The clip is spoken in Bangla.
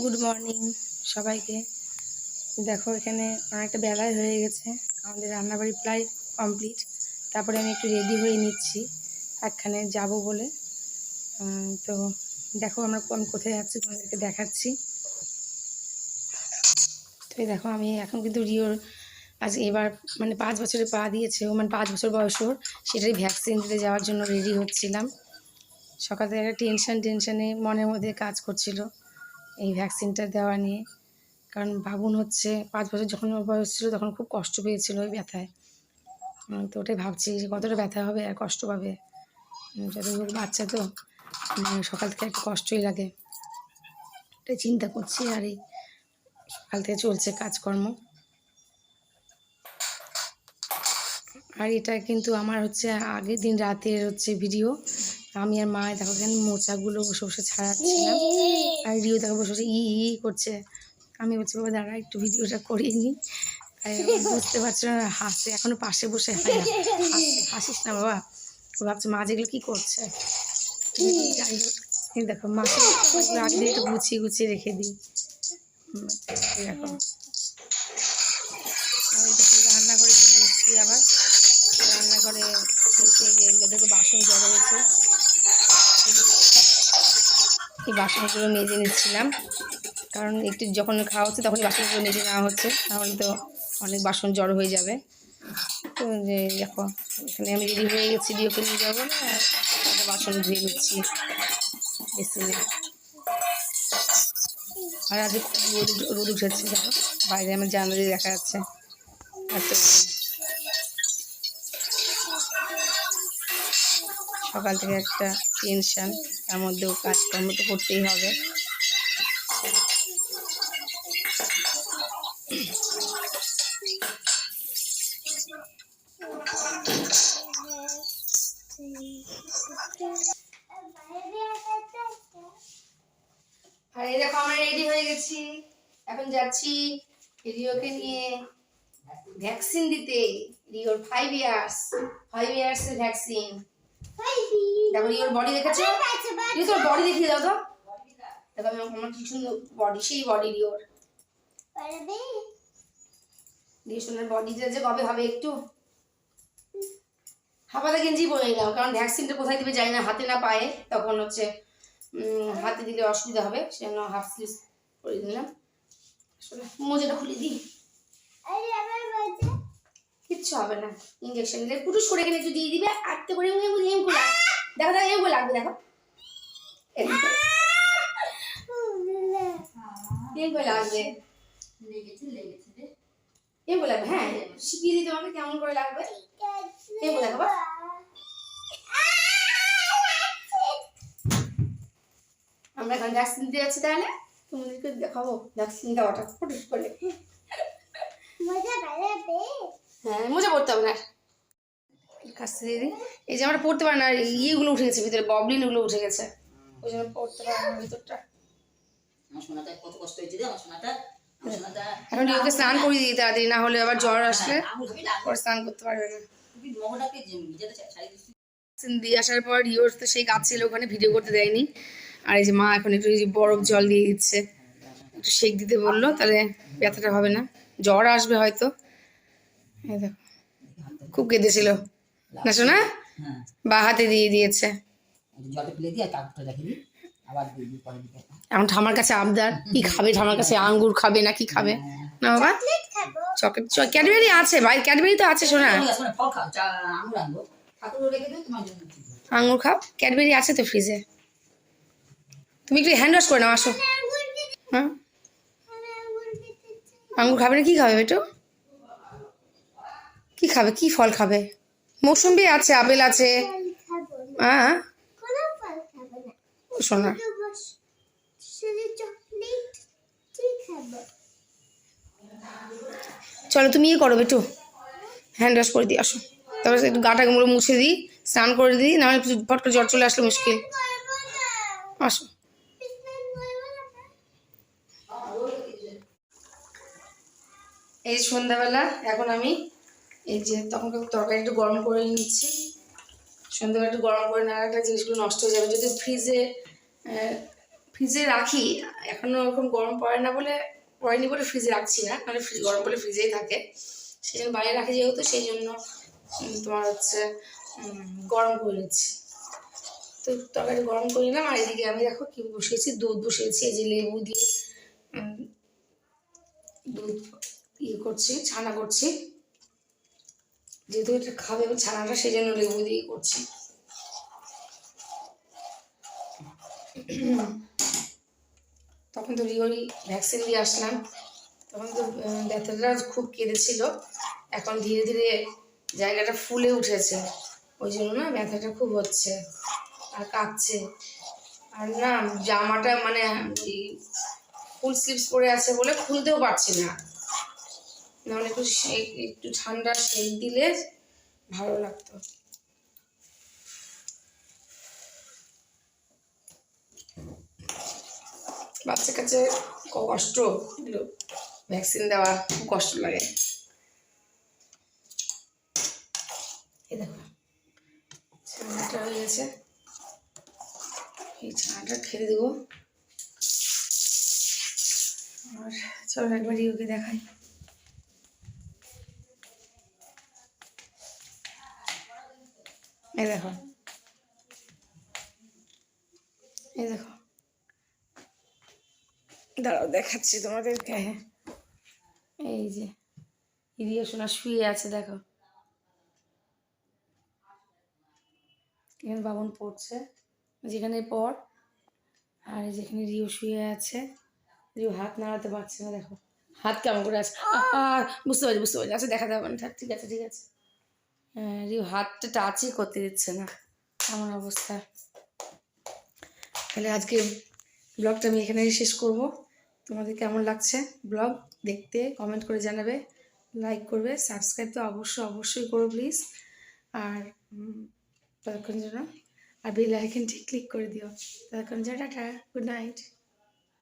গুড মর্নিং সবাইকে। দেখো, এখানে অনেকটা বেলায় হয়ে গেছে। আমাদের রান্নাবাড়ি প্রায় কমপ্লিট তারপরে আমি একটু রেডি হয়ে নিচ্ছি। একখানে যাব বলে। তো দেখো, আমরা আমি কোথায় যাচ্ছি তোমাদেরকে দেখাচ্ছি। তো দেখো, আমি এখন কিন্তু রিওর আজ এবার মানে পাঁচ বছরে পা দিয়েছে ও মানে পাঁচ বছর বয়স ওর। সেটাই ভ্যাকসিন দিতে যাওয়ার জন্য রেডি হচ্ছিলাম। সকাল থেকে একটা টেনশন টেনশনে মনের মধ্যে কাজ করছিল এই ভ্যাকসিনটা দেওয়া নিয়ে। কারণ ভাবুন হচ্ছে, পাঁচ বছর যখন ওর বয়স ছিল তখন খুব কষ্ট পেয়েছিল ওই ব্যথায়। তো ওটাই ভাবছি যে কতটা ব্যথা হবে আর কষ্ট পাবে। যত বাচ্চা তো সকাল থেকে একটু কষ্টই লাগে। ওটাই চিন্তা করছি আর এই সকাল থেকে চলছে কাজকর্ম। আর এটা কিন্তু আমার হচ্ছে আগের দিন রাতের হচ্ছে ভিডিও আমি আর মা দেখো এখানে মোচাগুলো বসে বসে ছাড়াচ্ছিলাম। আর রিও দেখো বসে বসে ই ই করছে। আমি বলছি, বাবা, দাঁড়া, একটু ভিডিওটা করিয়ে নিই। বুঝতে পারছিল না, হাসে, এখনও পাশে বসে হাসে হাসে- হাসিস না, বাবা। ভাবছে, মা যেগুলো কী করছে? যাই হোক দেখো মাকে দিয়ে একটু গুছিয়ে গুছিয়ে রেখে দিই। দেখো রান্নাঘরে চলে এসেছি আবার। রান্নাঘরে দেখো বাসন জড়ো হয়েছে। এই বাসনগুলো মেজে নিচ্ছিলাম। কারণ একটু যখন খাওয়া হচ্ছে তখনই বাসনগুলো মেজে নেওয়া হচ্ছে, তাহলে তো অনেক বাসন জড়ো হয়ে যাবে। তো যে দেখো, এখানে আমি রেডি হয়ে গেছি দিয়েকে নিয়ে যাব না বাসন ধুয়ে নিচ্ছি আর আজকে খুব রোদ রোদ উঠেছে দেখো বাইরে আমার জানালা দিয়ে দেখা যাচ্ছে। এত সকাল থেকে একটা টেনশন তার মধ্যেও কাজকর্ম তো করতেই হবে। আর এই দেখো আমরা রেডি হয়ে গেছি। এখন যাচ্ছি রিওকে নিয়ে ভ্যাকসিন দিতে। রিওর ফাইভ ইয়ার্স ফাইভ ইয়ার্স এর ভ্যাকসিন। দেখো রিওর বডি দেখেছ? রিও তোর বডি দেখিয়ে দাও তো। দেখো আমি আমার কি সুন্দর বডি সেই বডি রিওর রিও সোনার বডিটা যে কবে হবে একটু। হাফাতা গেঞ্জি পরে নিলাম কারণ ভ্যাকসিনটা কোথায় দিবে জানি না হাতে না পায়ে। তখন হচ্ছে হাতে দিলে অসুবিধা হবে সেজন্য হাফ স্লিভ করে দিলাম। মোজাটা খুলে দিই। কিচ্ছু হবে না। ইঞ্জেকশন দিলে পুরো সরে গেলে একটু দিয়ে দিবে আটতে করে এম করে দেখো দেখো লাগবে দেখো। লাগবে। করে লাগবে হ্যাঁ শিখিয়ে দিই তোমাকে কেমন করে লাগবে। করে আমরা এখন ভ্যাকসিন দিতে যাচ্ছি তাহলে। তোমাদেরকে দেখাবো ভ্যাকসিন দেওয়াটা। ফুটুস করে। হ্যাঁ মোজা পড়তে হবে না। কাছ থেকে দিদি। এই যে আমরা পড়তে পারি না আর ইয়েগুলো উঠে গেছে ভিতরে ববলিনগুলো উঠে গেছে। ওই জন্য পড়তে পারি না ভিতরটা। কত কষ্ট হয়েছে রে আমার সোনাটা এখন রিওকে স্নান করিয়ে দিই তাড়াতাড়ি না হলে আবার জ্বর আসলে আঙুল পরে স্নান করতে পারবে না। দিয়ে আসার পর রিওর তো সেই গাছ ছিল ওখানে ভিডিও করতে দেয়নি। আর এই যে মা এখন একটু বরফ জল দিয়ে দিচ্ছে। একটু শেক দিতে বলল তাহলে ব্যথাটা হবে না। জ্বর আসবে হয়তো। দেখো খুব কেঁদেছিল। না শোনা? হ্যাঁ। বা হাতে দিয়ে দিয়েছে। ফেলে রেখে দিই আবার পরে এখন ঠামার কাছে আবদার। কি খাবে? ঠামার কাছে আঙ্গুর খাবে না কি খাবে? না বাবা। চকলেট ক্যাডবেরি আছে ভাই। ক্যাডবেরি তো আছে শোনা। আঙ্গুর খাও। ক্যাডবেরি আছে তো ফ্রিজে। তুমি একটু হ্যান্ড ওয়াশ করে নাও আসো। হ্যাঁ? আঙ্গুর খাবে না? কি খাবে বেটু? কি খাবে? কি ফল খাবে? মৌসুম্বি আছে, আপেল আছে। হ্যাঁ চলো তুমি ইয়ে করো বেটু। হ্যান্ড ওয়াশ করে দিয়ে আসো। তারপরে একটু গাটা গুলো মুছে দিই, স্নান করে দিই নাহলে ফট করে জ্বর চলে আসলে মুশকিল। আসো। এই সন্ধ্যাবেলা, এখন আমি এই যে তখন তরকারি একটু গরম করে নিচ্ছি। সন্ধ্যাবেলা একটু গরম করে না রাখলে জিনিসগুলো নষ্ট হয়ে যাবে। যদি ফ্রিজে ফ্রিজে রাখি এখনও ওরকম গরম পড়ে না বলে, পড়েনি বলে ফ্রিজে রাখছি না। নাহলে ফ্রিজ, গরম বলে ফ্রিজেই থাকে। সেই জন্য বাইরে রাখি যেহেতু সেই জন্য তোমার হচ্ছে গরম করে নিচ্ছি। তো তরকারি গরম করে নিলাম। আর এদিকে আমি দেখো কি বসিয়েছি, দুধ বসিয়েছি। এই যে লেবু দিয়ে দুধ ইয়ে করছি, ছানা করছি। যেহেতু এটা খাবে ছানাটা সেই জন্য লেবু দিয়ে করছি। তখন তো রিওরি ভ্যাকসিন দিয়ে আসলাম। তখন তো ব্যথাটা খুব কেঁদেছিল। এখন ধীরে ধীরে জায়গাটা ফুলে উঠেছে। ওই জন্য না ব্যথাটা খুব হচ্ছে আর কাঁপছে। আর না, জামাটা মানে ফুল স্লিপস পরে আছে বলে খুলতেও পারছি না। নাহলে একটু শে- একটু ঠান্ডা শেক দিলে ভালো লাগতো। বাচ্চা কাছে কষ্ট? ভ্যাকসিন দেওয়া খুব কষ্ট লাগে। এই দেখো, ছানাটা হয়ে গেছে। এই ছানাটা খেয়ে দেবো। আর চলো একবার ইউকে দেখাই। এই দেখো। এই দেখো। দাঁড়াও, দেখাচ্ছি তোমাদেরকে। এই যে, ইরিয়া সোনা শুয়ে আছে, দেখো। এখানে বাবন পড়ছে, যেখানে পর, আর যেখানে রিও শুয়ে আছে। রিও হাত নাড়াতে পারছে না, দেখো। হাত কেমন করে আছে? বুঝতে পারছি বুঝতে পারছি। আচ্ছা দেখা যাবে না ঠিক আছে ঠিক আছে। রিও হাতটা টাচই করতে দিচ্ছে না। এমন অবস্থা? তাহলে আজকে ব্লগটা আমি এখানে শেষ করব। তোমাদের কেমন লাগছে ব্লগ দেখতে কমেন্ট করে জানাবে লাইক করবে সাবস্ক্রাইব তো অবশ্যই অবশ্যই করো প্লিজ আর ততক্ষণ জন্য, আর বেল আইকনটি ক্লিক করে দিও। ততক্ষণ জন্য টাটা গুড নাইট